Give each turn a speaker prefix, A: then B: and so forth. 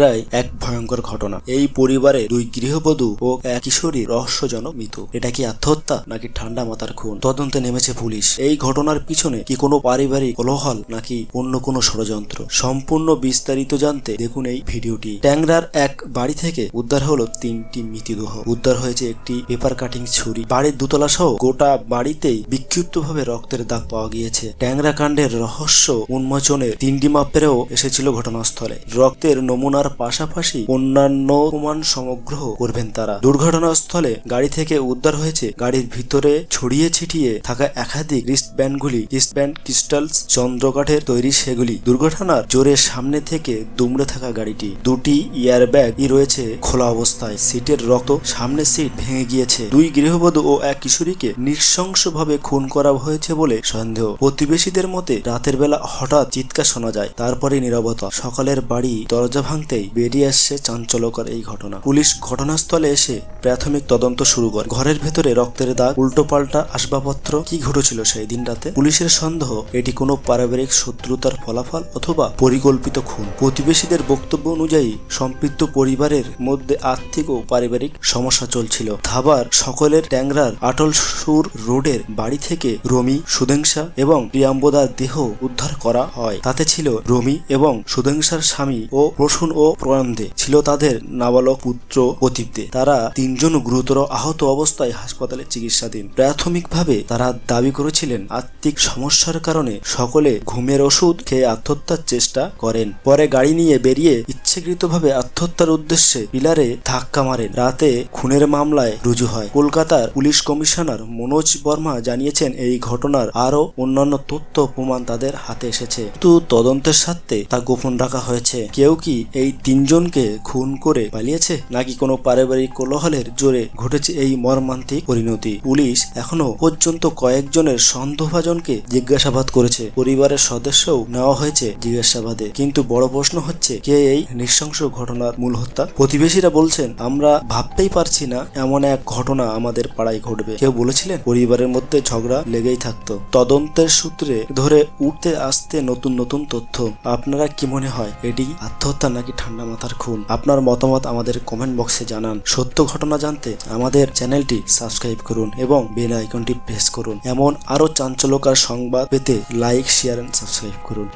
A: ট্যাংরায় এক ভয়ঙ্কর ঘটনা। এই পরিবারে দুই গৃহবধূ ও এক কিশোরী রহস্যজনক মৃত্যু এটা কি আত্মহত্যা নাকি ঠান্ডা মাথার খুন? তদন্তে নেমেছে পুলিশ। এই ঘটনার পিছনে কি কোনো পারিবারিক কোলাহল নাকি অন্য কোনো ষড়যন্ত্র? সম্পূর্ণ বিস্তারিত জানতে দেখুন এই ভিডিওটি। ট্যাংরার এক বাড়ি থেকে উদ্ধার হলো তিনটি মৃতদেহ। উদ্ধার হয়েছে একটি পেপার কাটিং ছুরি। বাড়ির দুতলা সহ গোটা বাড়িতেই বিক্ষিপ্তভাবে রক্তের দাগ পাওয়া গিয়েছে। ট্যাংরা কাণ্ডের রহস্য উন্মোচনের তিনটি মাপেরও এসেছিল ঘটনাস্থলে। রক্তের নমুনার পাশাপাশি অন্যান্য প্রমাণ সমগ্র করবেন তারা। দুর্ঘটনাস্থলে গাড়ি থেকে উদ্ধার হয়েছে গাড়ির ভিতরে ছড়িয়ে ছিটিয়ে থাকা একাধিক রিস্টব্যান্ডগুলি রিস্টব্যান্ড ক্রিস্টালস চন্দ্রকাঠের তৈরি সেগুলি। দুর্ঘটনার জোরে সামনে থেকে দুমড়ে থাকা গাড়িটি। দুটি এয়ারব্যাগই রয়েছে খোলা অবস্থায়। সিটের রক্ত সামনের সিট ভেঙে গিয়েছে। দুই গৃহবধূ ও এক কিশোরীকে নৃশংসভাবে খুন করা হয়েছে বলে সন্দেহ। প্রতিবেশীদের মতে রাতের বেলা হঠাৎ চিৎকার শোনা যায়, তারপরে নীরবতা। সকালের বাড়ি দরজা ভাঙতেই বেরিয়ে আসছে চাঞ্চল্যকর এই ঘটনা। পুলিশ ঘটনাস্থলে এসে প্রাথমিক তদন্ত শুরু করে। ঘরের ভেতরে রক্তের দাগ উল্টো পাল্টা আসবাবপত্র, কি ঘটেছিল সেই দিন রাতে পুলিশের সন্দেহ, এটি কোনো পারিবারিক শত্রুতার ফলাফল অথবা পরিকল্পিত খুন? প্রতিবেশীদের বক্তব্য অনুযায়ী, সম্পৃক্ত পরিবারের মধ্যে আর্থিক ও পারিবারিক সমস্যা চলছিল। ধাবার সকলের ট্যাংরার আটল সুর রোডের বাড়ি থেকে রমি সুদেংসা এবং প্রিয়াম্বদার দেহ উদ্ধার করা হয়। তাতে ছিল রমি এবং সুদেংসার স্বামী ও প্রসূন ও প্রয়ান্দে ছিল তাদের নাবালক পুত্র প্রদীপদে। তারা তিনজন গুরুতর আহত অবস্থায় হাসপাতালে চিকিৎসাধীন। প্রাথমিকভাবে তারা দাবি করেছিলেন আর্থিক সমস্যার কারণে সকলে ঘুমের ওষুধ খেয়ে আত্মহত্যার চেষ্টা করেন। পরে গাড়ি নিয়ে বেরিয়ে ইচ্ছাকৃতভাবে আত্মহত্যার উদ্দেশ্যে পিলারে ধাক্কা মারেন রাতে খুনের মামলায় রুজু হয়। কলকাতার পুলিশ কমিশনার মনোজ বর্মা জানিয়েছেন, এই ঘটনার আরও অন্যান্য তথ্য প্রমাণ তাদের হাতে এসেছে। কিন্তু তদন্তের সাথে তা গোপন রাখা হয়েছে। কেউ কি এই তিনজনকে খুন করে পালিয়েছে, নাকি কোনো পারিবারিক কোলাহলের জোরে ঘটেছে এই মর্মান্তিক পরিণতি? পুলিশ এখনও পর্যন্ত কয়েকজনের সন্দেহভাজনকে জিজ্ঞাসাবাদ করেছে। পরিবারের সদস্যও নেওয়া হয়েছে জিজ্ঞাসাবাদে। কিন্তু বড় প্রশ্ন হচ্ছে, কে এই নৃশংস ঘটনার মূল হত্যা। প্রতিবেশীরা বলছেন, আমরা ভাবতেই পারছি না এমন এক ঘটনা আমাদের পাড়ায় ঘটবে। কেউ বলেছিলেন, পরিবারের মধ্যে ঝগড়া লেগেই থাকতো। তদন্তের সূত্রে ধরে উঠতে আসতে নতুন নতুন তথ্য। আপনারা কি মনে হয়, এটি আত্মহত্যা নাকি ঠান্ডা মাথার খুন? আপনার মতামত আমাদের কমেন্ট বক্সে জানান। সত্য ঘটনা জানতে আমাদের চ্যানেলটি সাবস্ক্রাইব করুন এবং বেল আইকনটি প্রেস করুন। এমন আরও চাঞ্চল্যকার সংবাদ পেতে লাইক, শেয়ার এন্ড সাবস্ক্রাইব করুন।